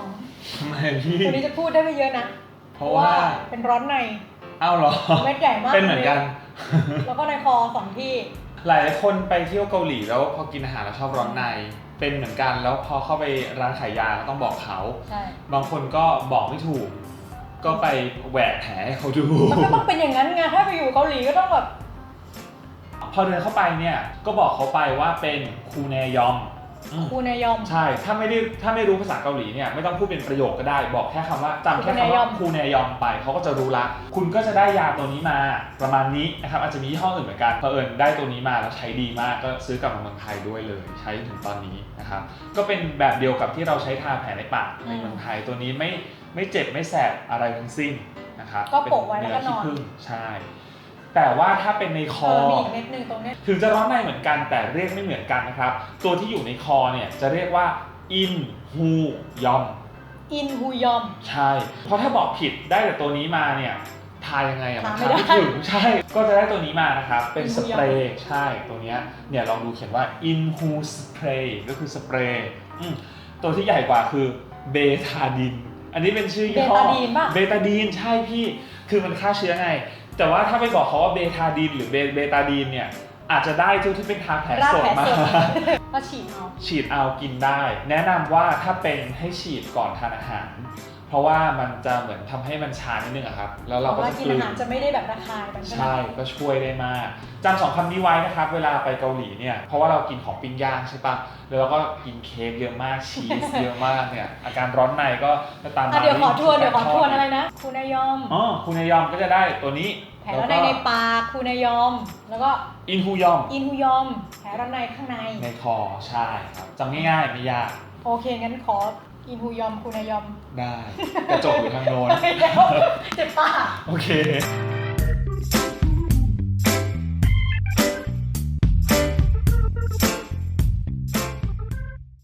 ของทำไมพี่ วันนี้จะพูดได้ไม่เยอะนะเพราะว่า เป็นร้อนในเอ้าเหรอ เม็ดใหญ่มากเป็นเหมือนกัน แล้วก็ในคอสองที่ หลายคนไปเที่ยวเกาหลีแล้วพอกินอาหารแล้วชอบร้อนใน เป็นเหมือนกันแล้วพอเข้าไปร้านขายยาก็ต้องบอกเขา ใช่บางคนก็บอกไม่ถูก ก็ไปแหวกแผลให้เขาดู มันก็ต้องเป็นอย่างนั้นไงถ้าไปอยู่เกาหลีก็ต้องแบบ พอเดินเข้าไปเนี่ยก็บอกเขาไปว่าเป็นคูเนยอมอืม คูเนยอม ใช่ ถ้าไม่ได้ถ้าไม่รู้ภาษาเกาหลีเนี่ยไม่ต้องพูดเป็นประโยคก็ได้ บอกแค่คำว่าจำแค่คำว่าคูเนยอมไปเขาก็จะรู้ละ คุณก็จะได้ยาตัวนี้มาประมาณนี้นะครับอาจจะมียี่ห้ออื่นเหมือนกันเผอิญได้ตัวนี้มาแล้วใช้ดีมากก็ซื้อกลับมาเมืองไทยด้วยเลย ใช้ถึงตอนนี้นะครับก็เป็นแบบเดียวกับที่เราใช้ทาแผลในปากในเมืองไทยตัวนี้ไม่ไม่เจ็บไม่แสบอะไรทั้งสิ้นนะครับก็โปะไว้แล้วก็นอนเป็เขี้ผึ้งใช่ แต่ว่าถ้าเป็นในคเอออมีอีกเม็ดหนึ่งตรงเนี้ยถึงจะร้อนในเหมือนกันแต่เรียกไม่เหมือนกันนะครับ ตัวที่อยู่ในคอเนี่ยจะเรียกว่าอินฮูยอมอินฮูยอม ใช่ เพราะถ้าบอกผิดได้แต่ตัวนี้มาเนี่ยทายยังไงอะมันทาทายไม่ไม่ได้ ถึงใช่ ก็จะได้ตัวนี้มานะครับ เป็น Inhu สเปรย์ใช่ตัวเนี้ยเนี่ยลองดูเขียนว่า Inhu Spray ก็คือสเปรย์อืมตัวที่ใหญ่กว่าคือเบทาดิน อันนี้เป็นชื่อเบยี่ห้อตาดีนป่ะ เบตาดีนใช่พี่ คือมันฆ่าเชื้อไง แต่ว่าถ้าไปบอกเขาว่าเบทาดีนหรือเบเบตาดีนเนี่ยอาจจะได้ทุกที่เป็นทาแผลรากสดแผลมาสดก็ฉีดเอา ฉีดเอากินได้ แนะนำว่าถ้าเป็นให้ฉีดก่อนทานอาหาร เพราะว่ามันจะเหมือนทำให้มันชานิดนึงอะครับ แล้วเราเพก็ราะว่าจะกินกลือานหารจะไม่ได้แบบระคายแบบใช่ก็ช่วยได้มากจำสองคำนี้ไว้นะครับ เวลาไปเกาหลีเนี่ย เพราะว่าเรากินของปิ้งย่างใช่ปะแล้วเราก็กินเค้กเยอะมากชีสเยอะมากเนี่ย อาการร้อนในก็จะตามอะมาเดี๋ยวขอทวนด้เดี๋ยวขอทวนอะไรนะคูเนยอมอ๋อคุณนายอมก็จะได้ตัวนี้แผลร้อนในในปากคูเนยอม แล้วก็อินฮูยอมอินฮูยอมแผลร้อนในข้างในในคอใช่ครับจำง่ายๆไม่ยากโอเคงั้นขอ อินฮูยอมคูเนยอมได้ กระจกอยู่ทางโน้น เดี๋ยวเจ็บปาก โอเค